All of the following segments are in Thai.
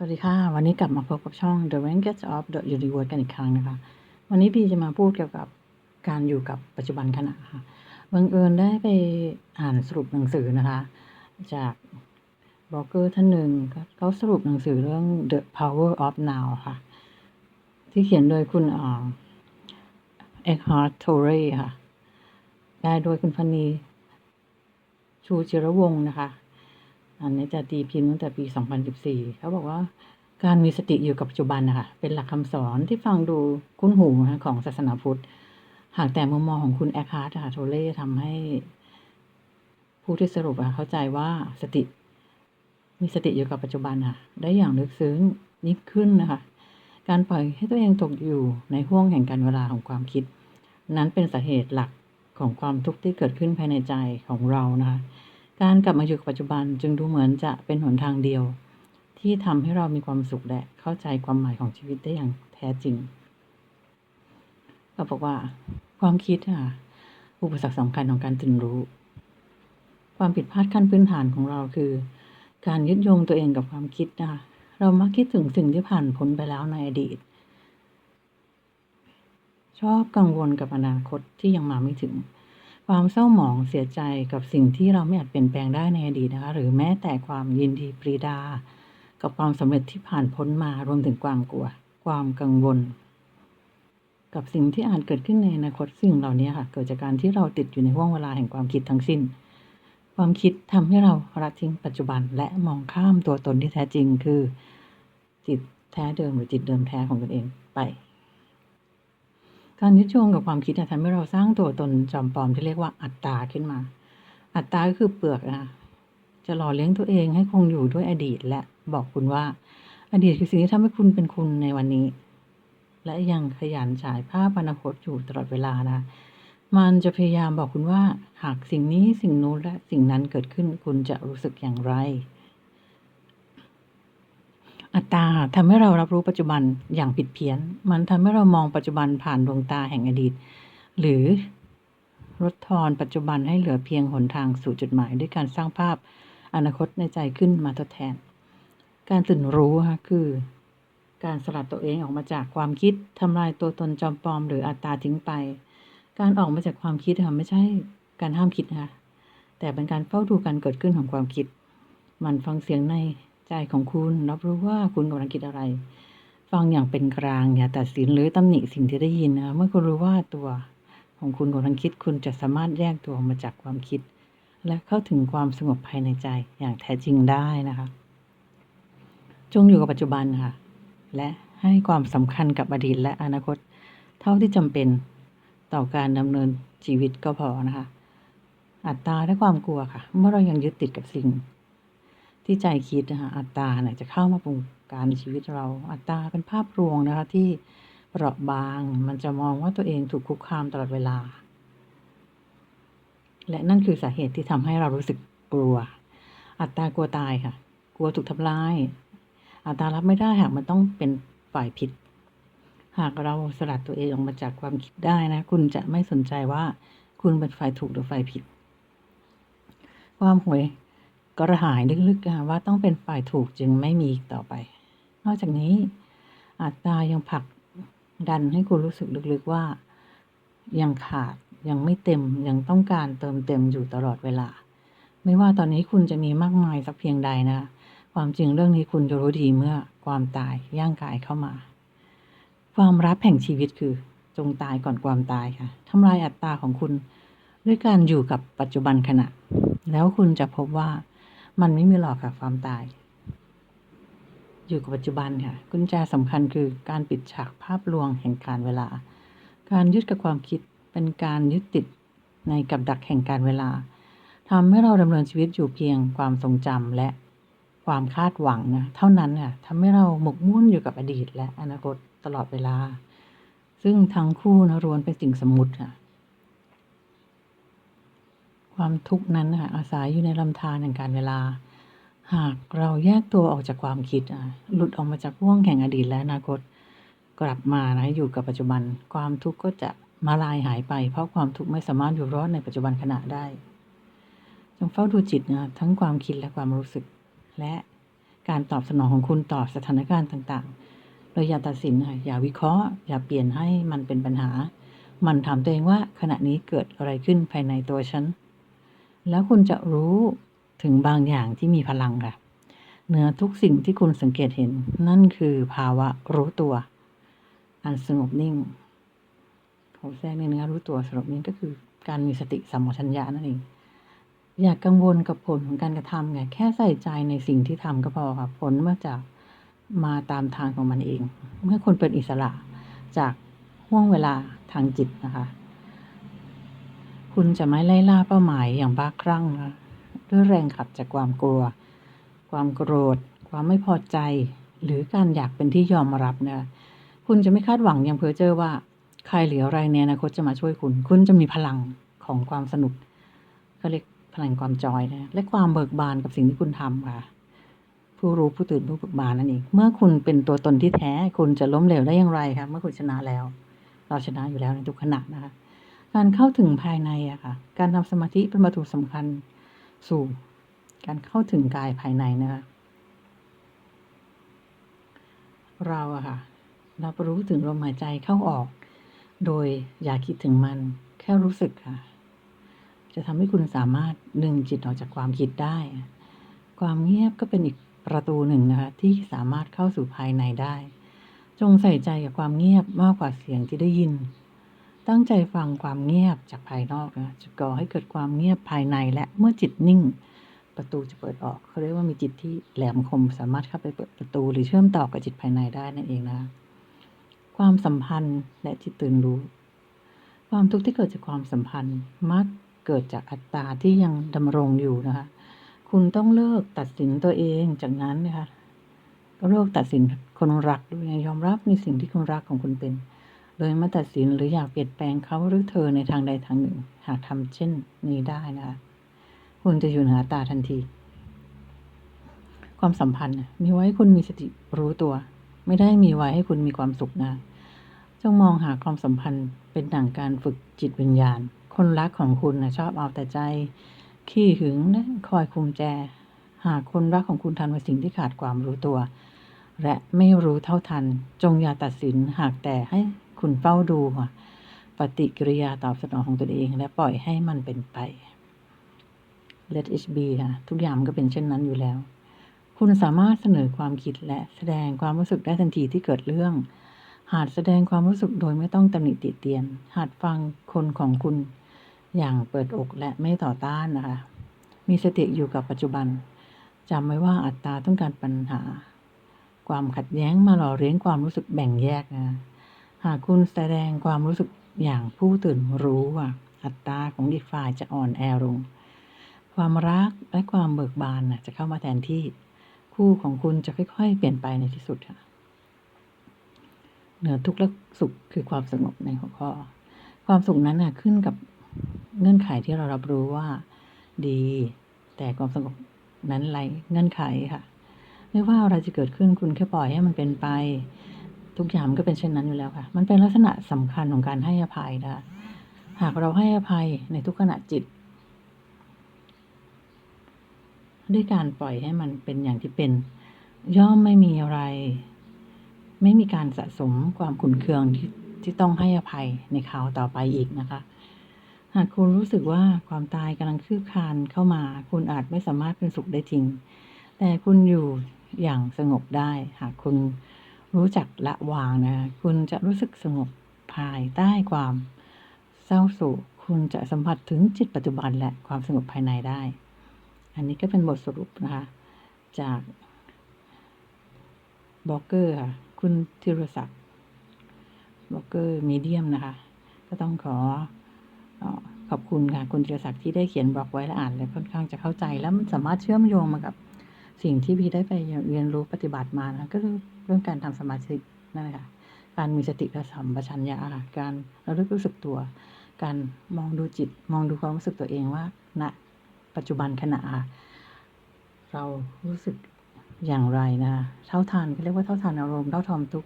สวัสดีค่ะ วันนี้กลับมาพบกับช่อง The Rankings of the Universe กันอีกครั้งนะคะ วันนี้พี่จะมาพูดเกี่ยวกับการอยู่กับปัจจุบันขณะค่ะบังเอิญได้ไปอ่านสรุปหนังสือนะคะ จากบล็อกเกอร์ท่านหนึ่งเขาสรุปหนังสือเรื่อง The Power of Now ค่ะ ที่เขียนโดยคุณเอ็กฮาร์ทโทเรค่ะ ได้โดยคุณพนีชูจิรวงศ์นะคะ อันนี้จะตีพิมพ์ตั้งแต่ปี 2014 เขาบอกว่าการมีสติอยู่กับปัจจุบันนะคะเป็นหลักคำสอนที่ฟังดูคุ้นหูนะของศาสนาพุทธ หากแต่มุมมองของคุณแอคฮาร์ทโทเล่ทำให้ผู้ที่สรุปอะเข้าใจว่าสติ มีสติอยู่กับปัจจุบันค่ะ ได้อย่างลึกซึ้งยิ่งขึ้นนะคะ การปล่อยให้ตัวเองตกอยู่ในห่วงแห่งการเวลาของความคิด นั้นเป็นสาเหตุหลักของความทุกข์ที่เกิดขึ้นภายในใจของเรานะคะ การกลับมาอยู่กับปัจจุบันจึงดูเหมือนจะเป็นหนทางเดียว ที่ทำให้เรามีความสุขและเข้าใจความหมายของชีวิตได้อย่างแท้จริงก็บอกว่า ความคิดค่ะอุปสรรคสำคัญของการตื่นรู้ ความผิดพลาดขั้นพื้นฐานของเราคือ การยึดโยงตัวเองกับความคิดนะคะเรามักคิดถึงสิ่งที่ผ่านพ้นไปแล้วในอดีต ชอบกังวลกับอนาคตที่ยังมาไม่ถึง ความเศร้าหมองเสียใจกับสิ่งที่เราไม่อาจเปลี่ยนแปลงได้ในอดีตนะคะ หรือแม้แต่ความยินดีปรีดา กับความสำเร็จที่ผ่านพ้นมารวมถึงความกลัว ความกังวล กับสิ่งที่อาจเกิดขึ้นในอนาคตสิ่งเหล่านี้ค่ะ เกิดจากการที่เราติดอยู่ในห่วงเวลาแห่งความคิดทั้งสิ้น ความคิดทำให้เราละทิ้งปัจจุบัน และมองข้ามตัวตนที่แท้จริงคือ จิตแท้เดิมหรือจิตเดิมแท้ของตนเองไป การยึดโยงกับความคิดทำให้เราสร้างตัวตนจอมปลอมที่เรียกว่าอัตตาขึ้นมา อัตตาก็คือเปลือกนะจะหล่อเลี้ยงตัวเองให้คงอยู่ด้วยอดีตและบอกคุณว่า อดีตคือสิ่งที่ทำให้คุณเป็นคุณในวันนี้ และยังขยันฉายภาพอนาคตอยู่ตลอดเวลานะ มันจะพยายามบอกคุณว่า หากสิ่งนี้สิ่งนู้นและสิ่งนั้นเกิดขึ้นคุณจะรู้สึกอย่างไร อัตตาทำให้เรารับรู้ปัจจุบันอย่างผิดเพี้ยน มันทำให้เรามองปัจจุบันผ่านดวงตาแห่งอดีต หรือลดทอนปัจจุบันให้เหลือเพียงหนทางสู่จุดหมายด้วยการสร้างภาพอนาคตในใจขึ้นมาทดแทน การตื่นรู้ค่ะคือ การสลัดตัวเองออกมาจากความคิดทำลายตัวตนจอมปลอม หรืออัตตาทิ้งไป การออกมาจากความคิดค่ะไม่ใช่การห้ามคิดนะคะแต่เป็นการเฝ้าดูการเกิดขึ้นของความคิด มันฟังเสียงใน ใจของคุณรับรู้ว่าคุณกำลังคิดอะไร ฟังอย่างเป็นกลางอย่าตัดสินหรือตำหนิสิ่งที่ได้ยินนะเมื่อคุณรู้ว่าตัว ของคุณกำลังคิดคุณจะสามารถแยกตัวออกมาจากความคิด และเข้าถึงความสงบภายในใจอย่างแท้จริงได้นะคะ จงอยู่กับปัจจุบันค่ะ และให้ความสำคัญกับอดีตและอนาคต เท่าที่จำเป็นต่อการดำเนินชีวิตก็พอนะคะ อัตตาและความกลัวค่ะ เมื่อเรายังยึดติดกับสิ่ง ที่ใจคิดนะคะอัตตาเนี่ยจะเข้ามาปรุงการในชีวิตเรา อัตตาเป็นภาพรวงนะคะที่เปราะบาง มันจะมองว่าตัวเองถูกคุกคามตลอดเวลา และนั่นคือสาเหตุที่ทำให้เรารู้สึกกลัว อัตตากลัวตายค่ะ กลัวถูกทำลาย อัตตารับไม่ได้หากมันต้องเป็นฝ่ายผิด หากเราสลัดตัวเองออกมาจากความคิดได้นะ คุณจะไม่สนใจว่าคุณเป็นฝ่ายถูกหรือฝ่ายผิด ความหวย กระหายลึกๆว่าต้องเป็นฝ่ายถูกจึงไม่มีอีกต่อไป นอกจากนี้อัตตายังผลักดันให้คุณรู้สึกลึกๆว่า ยังขาดยังไม่เต็มยังต้องการเติมเต็มอยู่ตลอดเวลา ไม่ว่าตอนนี้คุณจะมีมากมายสักเพียงใดนะ ความจริงเรื่องนี้คุณจะรู้ดีเมื่อความตายย่างกายเข้ามา ความรับแห่งชีวิตคือจงตายก่อนความตายค่ะทำลายอัตตาของคุณด้วยการอยู่กับปัจจุบันขณะ แล้วคุณจะพบว่า มันไม่มีหรอกค่ะ ความตาย อยู่กับปัจจุบันค่ะ กุญแจสำคัญคือการปิดฉากภาพลวงแห่งการเวลา การยึดกับความคิดเป็นการยึดติดในกับดักแห่งการเวลาทำให้เราดำเนินชีวิตอยู่เพียงความทรงจำและความคาดหวังนะเท่านั้นค่ะทำให้เราหมกมุ่นอยู่กับอดีตและอนาคตตลอดเวลา ซึ่งทั้งคู่นะรวนเป็นสิ่งสมมุติค่ะ ความทุกข์นั้นค่ะอาศัยอยู่ในลำธารแห่งการเวลา หากเราแยกตัวออกจากความคิดหลุดออกมาจากห่วงแห่งอดีตและอนาคต กลับมานะอยู่กับปัจจุบัน ความทุกข์ก็จะมาลายหายไป เพราะความทุกข์ไม่สามารถอยู่รอดในปัจจุบันขณะได้ จงเฝ้าดูจิตนะทั้งความคิดและความรู้สึก และการตอบสนองของคุณต่อสถานการณ์ต่างๆ โดยอย่าตัดสินค่ะอย่าวิเคราะห์ อย่าเปลี่ยนให้มันเป็นปัญหา มันถามตัวเองว่าขณะนี้เกิดอะไรขึ้นภายในตัวฉัน แล้วคุณจะรู้ถึงบางอย่างที่มีพลังค่ะเหนือทุกสิ่งที่คุณสังเกตเห็น นั่นคือภาวะรู้ตัว อันสงบนิ่งเขาแทรกในเนื้อรู้ตัวสงบนิ่งก็คือการมีสติสัมปชัญญะนั่นเองอย่ากกังวลกับผลของการกระทำไงแค่ใส่ใจในสิ่งที่ทำก็พอค่ะผลมาจากมาตามทางของมันเอง เมื่อคุณเป็นอิสระจากห่วงเวลาทางจิตนะคะ คุณจะไม่ไล่ล่าเป้าหมายอย่างบ้าคลั่งนะด้วยแรงขับจากความกลัว ความโกรธ ความไม่พอใจ หรือการอยากเป็นที่ยอมรับนะคุณจะไม่คาดหวังอย่างเพ้อเจ้อว่า ใครหรืออะไรในอนาคตจะมาช่วยคุณ คุณจะมีพลังของความสนุกก็เรียกพลังความจอยนะและความเบิกบานกับสิ่งที่คุณทำค่ะ ผู้รู้ผู้ตื่นผู้เบิกบานนั่นเองเมื่อคุณเป็นตัวตนที่แท้ คุณจะล้มเหลวได้อย่างไรคะเมื่อคุณชนะแล้ว เราชนะอยู่แล้วในทุกขณะนะคะ การเข้าถึงภายในอะค่ะ การทำสมาธิเป็นประตูสำคัญสู่การเข้าถึงกายภายในนะคะ เราอะค่ะ รับรู้ถึงลมหายใจเข้าออก โดยอย่าคิดถึงมัน แค่รู้สึกค่ะ จะทำให้คุณสามารถดึงจิตออกจากความคิดได้ ความเงียบก็เป็นอีกประตูหนึ่งนะคะ ที่สามารถเข้าสู่ภายในได้ จงใส่ใจกับความเงียบมากกว่าเสียงที่ได้ยิน ตั้งใจฟังความเงียบจากภายนอกนะจะก่อให้เกิดความเงียบภายในและเมื่อจิตนิ่ง ประตูจะเปิดออกเขาเรียกว่ามีจิตที่แหลมคมสามารถเข้าไปเปิดประตู หรือเชื่อมต่อกับจิตภายในได้นั่นเองนะคะความสัมพันธ์และจิตตื่นรู้ ความทุกข์ที่เกิดจากความสัมพันธ์มักเกิดจากอัตตาที่ยังดำรงอยู่นะคะ คุณต้องเลิกตัดสินตัวเองจากนั้นนะคะก็เลิกตัดสินคนรักด้วยยอมรับในสิ่งที่คนรักของคุณเป็น โดยม่ตัดสินหรืออยากเปลี่ยนแปลงเขาหรือเธอในทางใดทางหนึ่ง หากทำเช่นนี้ได้นะคะคุณจะอยู่เหนือตาทันที ความสัมพันธ์ มีไว้ให้คุณมีสติรู้ตัว ไม่ได้มีไว้ให้คุณมีความสุขนะจงมองหาความสัมพันธ์เป็นดั่งการฝึกจิตวิญญาณ คนรักของคุณนะชอบเอาแต่ใจ ขี้หึงและคอยคุมแจ หากคนรักของคุณทันว่าสิ่งที่ขาดความรู้ตัว และไม่รู้เท่าทัน จงอย่าตัดสินหากแต่ให้ คุณเฝ้าดูปฏิกิริยาตอบสนองของตัวเอง และปล่อยให้มันเป็นไป let it be ค่ะ ทุกอย่างก็เป็นเช่นนั้นอยู่แล้ว คุณสามารถเสนอความคิดและแสดงความรู้สึกได้ทันทีที่เกิดเรื่อง หาดแสดงความรู้สึกโดยไม่ต้องตำหนิติเตียน หาดฟังคนของคุณอย่างเปิดอกและไม่ต่อต้านนะคะ มีสติอยู่กับปัจจุบันจำไว้ว่าอัตตาต้องการปัญหา ความขัดแย้งมาหล่อเลี้ยงความรู้สึกแบ่งแยกนะ หากคุณแสดงความรู้สึกอย่างผู้ตื่นรู้ว่าอัตตาของอีกฝ่ายจะอ่อนแอลง ความรักและความเบิกบานนะจะเข้ามาแทนที่คู่ของคุณจะค่อยๆ เปลี่ยนไปในที่สุดค่ะ เหนือทุกข์และสุขคือความสงบในหัวข้อ ความสุขนั้นน่ะขึ้นกับเงื่อนไขที่เรารับรู้ว่าดี แต่ความสงบนั้นไรเงื่อนไขค่ะ ไม่ว่าอะไรจะเกิดขึ้นคุณแค่ปล่อยให้มันเป็นไป ทุกอย่างมันก็เป็นเช่นนั้นอยู่แล้วค่ะ มันเป็นลักษณะสำคัญของการให้อภัยนะหากเราให้อภัยในทุกขณะจิต ด้วยการปล่อยให้มันเป็นอย่างที่เป็น ย่อมไม่มีอะไร ไม่มีการสะสมความขุ่นเคืองที่ที่ต้องให้อภัยในคราวต่อไปอีกนะคะ หากคุณรู้สึกว่าความตายกำลังคืบคลานเข้ามา คุณอาจไม่สามารถเป็นสุขได้จริง แต่คุณอยู่อย่างสงบได้ หากคุณ รู้จักละวางนะคุณจะรู้สึกสงบภายใต้ความเศร้าโศกคุณจะสัมผัสถึงจิตปัจจุบันและความสงบภายในได้ อันนี้ก็เป็นบทสรุปนะคะ จากบล็อกเกอร์ค่ะ คุณธีรศักดิ์บล็อกเกอร์มีเดียมนะคะ ก็ต้องขอขอบคุณค่ะ คุณธีรศักดิ์ที่ได้เขียนบล็อกไว้และอ่านแล้วค่อนข้างจะเข้าใจ แล้วมันสามารถเชื่อมโยงมากับสิ่งที่พี่ได้ไปเรียนรู้ปฏิบัติมานะก็คือ เรื่องการทำสมาธินั่นแหละค่ะการมีสติและสัมปชัญญะค่ะการระลึกรู้สึกตัว การมองดูจิต มองดูความรู้สึกตัวเองว่าณปัจจุบันขณะค่ะเรารู้สึกอย่างไรนะเท่าทานเขาเรียกว่าเท่าทานอารมณ์เท่าทอมทุก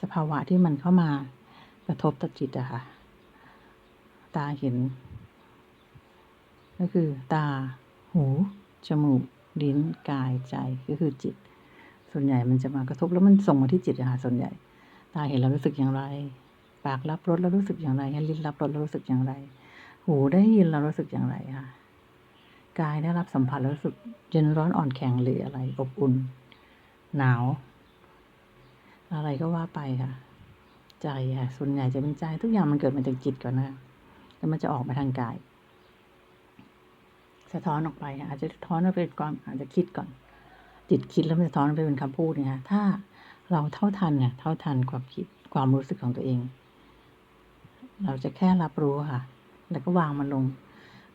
สภาวะที่มันเข้ามากระทบต่อจิตอะค่ะ ตาเห็น ก็คือตา หู จมูก ลิ้น กายใจ ก็คือจิต ส่วนใหญ่มันจะมากระทบแล้วมันส่งมาที่จิตอะค่ะส่วนใหญ่ ตาเห็นแล้วรู้สึกอย่างไร ปากรับรสแล้วรู้สึกอย่างไรลิ้นรับรสแล้วรู้สึกอย่างไร หูได้ยินแล้วรู้สึกอย่างไรค่ะกายได้รับสัมผัสแล้วรู้สึกเย็นร้อนอ่อนแข็งหรืออะไร อบอุ่น หนาว อะไรก็ว่าไปค่ะ ใจค่ะส่วนใหญ่จะเป็นใจทุกอย่างมันเกิดมาจากจิตก่อนนะคะแล้วมันจะออกมาทางกายสะท้อนออกไปค่ะอาจจะท้อนออกไปเป็นอาจจะคิดก่อน จิตคิดแล้วมันสะท้อนไปเป็นคำพูดเนี่ยค่ะถ้าเราเท่าทันเนี่ยเท่าทันความคิดความรู้สึกของตัวเอง เราจะแค่รับรู้ค่ะ แล้วก็วางมันลง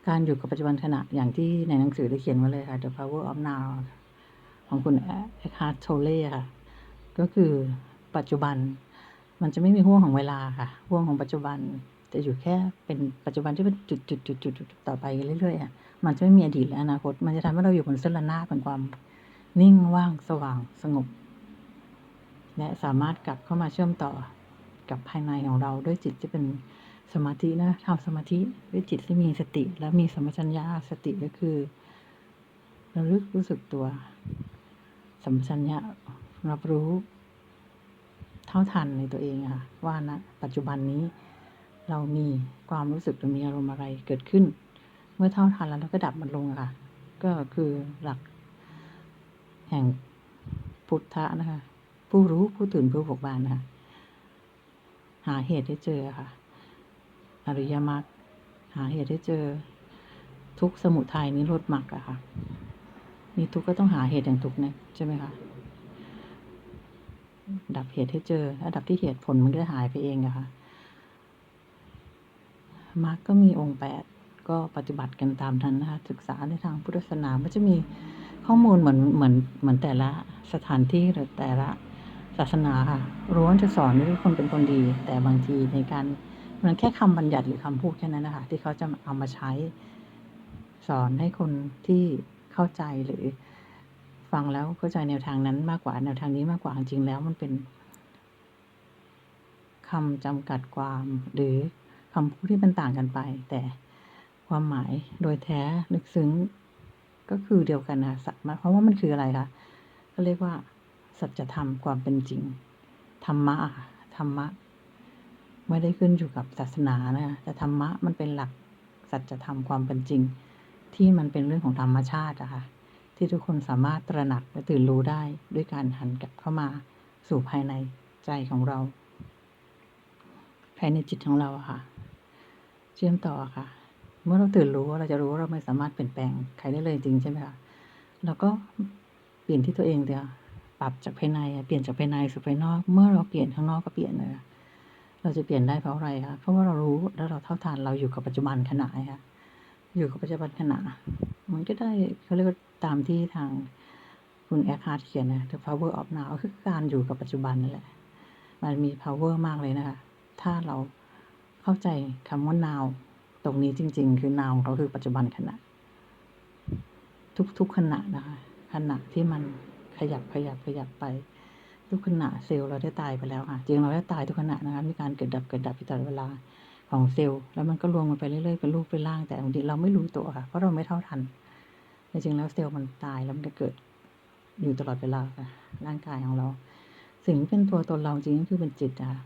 การอยู่กับปัจจุบันขณะอย่างที่ในหนังสือได้เขียนไว้เลยค่ะ The Power of Now ของคุณเอ็กฮาร์ทโทเล่ค่ะ ก็คือปัจจุบัน มันจะไม่มีห่วงของเวลาค่ะห่วงของปัจจุบันจะอยู่แค่เป็นปัจจุบันที่เป็นจุดจุดจุดจุดต่อไปเรื่อยๆอะมันจะไม่มีอดีตและอนาคต มันจะทำให้เราอยู่บนเส้นระนาบเป็นความ นิ่งว่างสว่างสงบ และสามารถกลับเข้ามาเชื่อมต่อกับภายในของเราด้วยจิตที่เป็นสมาธินะทำสมาธิด้วยจิตที่มีสติ และมีสมชัญญาสติก็คือระลึกรู้สึกตัวสมชัญญะรับรู้ เท่าทันในตัวเองค่ะว่าณปัจจุบันนี้เรามีความรู้สึกหรือมีอารมณ์อะไรเกิดขึ้น เมื่อเท่าทันแล้วเราก็ดับมันลงค่ะ ก็คือหลัก แห่งพุทธะนะคะ ผู้รู้ผู้ตื่นผู้บกบานนะคะหาเหตุให้เจอค่ะ อริยมรรคหาเหตุให้เจอ ทุกสมุทัยนิโรธมรรคอะค่ะมีทุกก็ต้องหาเหตุแห่งทุกข์นะใช่ไหมคะดับเหตุให้เจอถ้าดับที่เหตุผลมันก็จะหายไปเองอะค่ะมรรคก็มีองค์แปดก็ปฏิบัติกันตามนั้นนะคะศึกษาในทางพุทธศาสนามันจะมี ข้อมูลเหมือนเหมือนเหมือนแต่ละสถานที่หรือแต่ละศาสนาค่ะร้วนจะสอนให้ทุกคนเป็นคนดี แต่บางทีในการมันแค่คำบัญญัติหรือคำพูดแค่นั้นนะคะที่เขาจะเอามาใช้สอนให้คนที่เข้าใจหรือฟังแล้วเข้าใจแนวทางนั้นมากกว่าแนวทางนี้มากกว่าจริงแล้วมันเป็นคำจำกัดความหรือคำพูดที่มันต่างกันไป แต่ความหมายโดยแท้ลึกซึ้ง ก็คือเดียวกันนะสัตว์เพราะว่ามันคืออะไรคะก็เรียกว่า สัจธรรมความเป็นจริง ธรรมะค่ะธรรมะ ไม่ได้ขึ้นอยู่กับศาสนานะแต่ธรรมะมันเป็นหลักสัจธรรมความเป็นจริง ที่มันเป็นเรื่องของธรรมชาติอะค่ะที่ทุกคนสามารถตระหนักและตื่นรู้ได้ด้วยการหันกลับเข้ามาสู่ภายในใจของเราภายในจิตของเราอะค่ะ เชื่อมต่อค่ะ เมื่อเราตื่นรู้เราจะรู้ว่าเราไม่สามารถเปลี่ยนแปลงใครได้เลยจริงใช่ไหมคะเราก็เปลี่ยนที่ตัวเองเดียวปรับจากภายในเปลี่ยนจากภายในสู่ภายนอก เมื่อเราเปลี่ยนข้างนอกก็เปลี่ยนเลยเราจะเปลี่ยนได้เพราะอะไรคะเพราะว่าเรารู้แล้วเราเท่าทานเราอยู่กับปัจจุบันขณะค่ะอยู่กับปัจจุบันขณะมันก็ได้เขาเรียกว่าตามที่ทางคุณแอคาร์ดเขียนนะ The Power of Now คือการอยู่กับปัจจุบันนั่นแหละ มันมี power มากเลยนะคะ ถ้าเราเข้าใจคำว่า now ตรงนี้จริง ๆ คือ now เขาคือปัจจุบันขณะ ทุกๆขณะนะคะขณะที่มันขยับขยับขยับไป ทุกขณะเซลล์เราได้ตายไปแล้วค่ะจริงเราได้ตายทุกขณะนะคะมีการเกิดดับเกิดดับอยู่ตลอดเวลาของเซลล์แล้วมันก็รวมกันไปเรื่อยๆเป็นรูปเป็นร่างแต่บางทีเราไม่รู้ตัวค่ะเพราะเราไม่เท่าทันจริงแล้วเซลล์มันตายแล้วมันก็เกิดอยู่ตลอดเวลาค่ะร่างกายของเรา สิ่งที่เป็นตัวตนเราจริงก็คือเป็นจิตนะคะ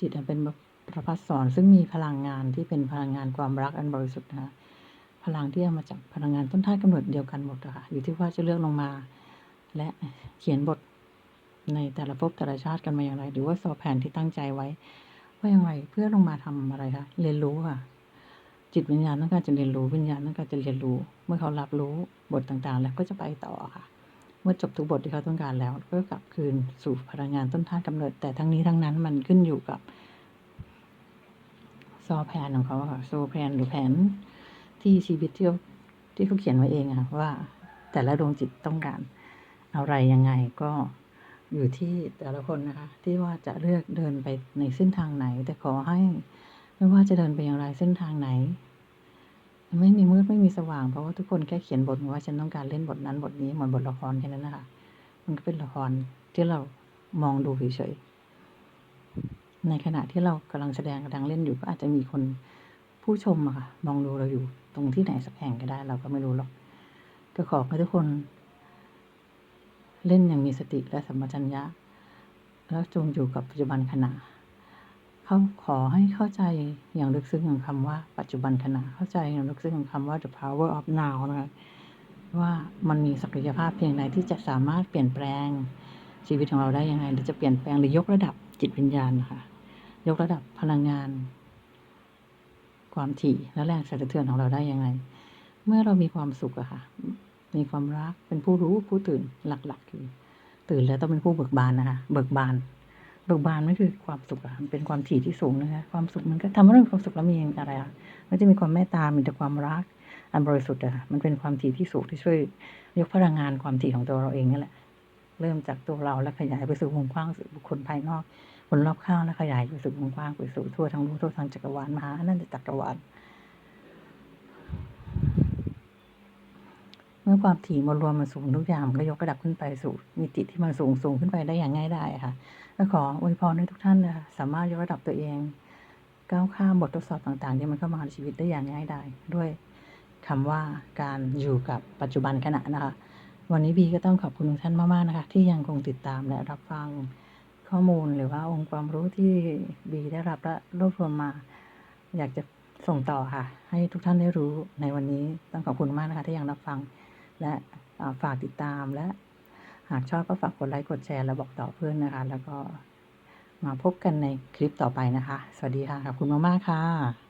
จิตเป็น ประพัดสอนซึ่งมีพลังงานที่เป็นพลังงานความรักอันบริสุทธิ์นะคะพลังที่เอามาจากพลังงานต้นท่ากำเนิดเดียวกันหมดอะค่ะอยู่ที่ว่าจะเลือกลงมา และเขียนบทในแต่ละภพแต่ละชาติกันมาอย่างไร หรือว่าสอบแผนที่ตั้งใจไว้ ว่าอย่างไรเพื่อลงมาทำอะไรคะเรียนรู้ค่ะ จิตวิญญาณต้องการจะเรียนรู้วิญญาณต้องการจะเรียนรู้ เมื่อเขารับรู้บทต่างๆ แล้วก็จะไปต่อค่ะ เมื่อจบทุกบทที่เขาต้องการแล้ว ก็กลับคืนสู่พลังงานต้นท่ากำเนิดแต่ทั้งนี้ทั้งนั้นมันขึ้นอยู่กับ ซอแผนของเขาค่ะโซแผนหรือแผนที่ชีวิตที่เขาที่เขาเขียนไว้เองอะว่าแต่ละดวงจิตต้องการอะไรยังไงก็อยู่ที่แต่ละคนนะคะ ที่ว่าจะเลือกเดินไปในเส้นทางไหน แต่ขอให้ไม่ว่าจะเดินไปอย่างไรเส้นทางไหน ไม่มีมืดไม่มีสว่างเพราะว่าทุกคนแค่เขียนบทมาว่าฉันต้องการเล่นบทนั้นบทนี้เหมือนบทละครแค่นั้นนะคะมันก็เป็นละครที่เรามองดูเฉยๆ ในขณะที่เรากำลังแสดงกำลังเล่นอยู่ก็อาจจะมีคนผู้ชมอะค่ะมองดูเราอยู่ตรงที่ไหนสักแห่งก็ได้ เราก็ไม่รู้หรอกก็ขอให้ทุกคน เล่นอย่างมีสติและสัมปชัญญะ แล้วจงอยู่กับปัจจุบันขณะเขาขอให้เข้าใจอย่างลึกซึ้งของคำว่าปัจจุบันขณะเข้าใจอย่างลึกซึ้งของคำว่า the power of now นะคะว่ามันมีศักยภาพเพียงใดที่จะสามารถเปลี่ยนแปลงชีวิตของเราได้ยังไงหรือจะเปลี่ยนแปลงหรือยกระดับจิตวิญญาณนะคะ ยกระดับพลังงาน ความถี่และแรงสั่นสะเทือนของเราได้ยังไง เมื่อเรามีความสุขอะค่ะ มีความรักเป็นผู้รู้ผู้ตื่นหลักๆคือตื่นแล้วต้องเป็นผู้เบิกบานนะคะ เบิกบาน เบิกบานไม่คือความสุขอะเป็นความถี่ที่สูงนะคะ ความสุขมันก็ทำให้เรื่องความสุขแล้วมีอะไรอะมันจะมีความเมตตา มีแต่ความรัก อันบริสุทธิ์อะค่ะมันเป็นความถี่ที่สูงที่ช่วยยกพลังงานความถี่ของตัวเราเองนั่นแหละ เริ่มจากตัวเราและขยายไปสู่วงกว้างสู่บุคคลภายนอก คนรอบข้างและขยายไปสู่วงกว้างไปสู่ทั่วทั้งรู้ทั่วทั้งจักรวาลมหาอนันตจักรวาลเมื่อความถี่มารวมมันสูงทุกอย่างมันก็ยกระดับขึ้นไปสู่มิติที่มันสูงสูงขึ้นไปได้อย่างง่ายได้ค่ะก็ขออวยพรให้ทุกท่านนะคะสามารถยกระดับตัวเอง ก้าวข้ามบททดสอบต่างๆที่มันเข้ามาในชีวิตได้อย่างง่ายได้ ด้วยคำว่าการอยู่กับปัจจุบันขณะนะคะ วันนี้บีก็ต้องขอบคุณทุกท่านมากๆนะคะ ที่ยังคงติดตามและรับฟัง ข้อมูลหรือว่าองค์ความรู้ที่บีได้รับและรวบรวมมา อยากจะส่งต่อค่ะ ให้ทุกท่านได้รู้ในวันนี้ต้องขอบคุณมากนะคะที่ยังรับฟัง และฝากติดตามและ หากชอบก็ฝากกดไลค์กดแชร์และบอกต่อเพื่อนนะคะ แล้วก็มาพบกันในคลิปต่อไปนะคะ สวัสดีค่ะขอบคุณมากๆค่ะ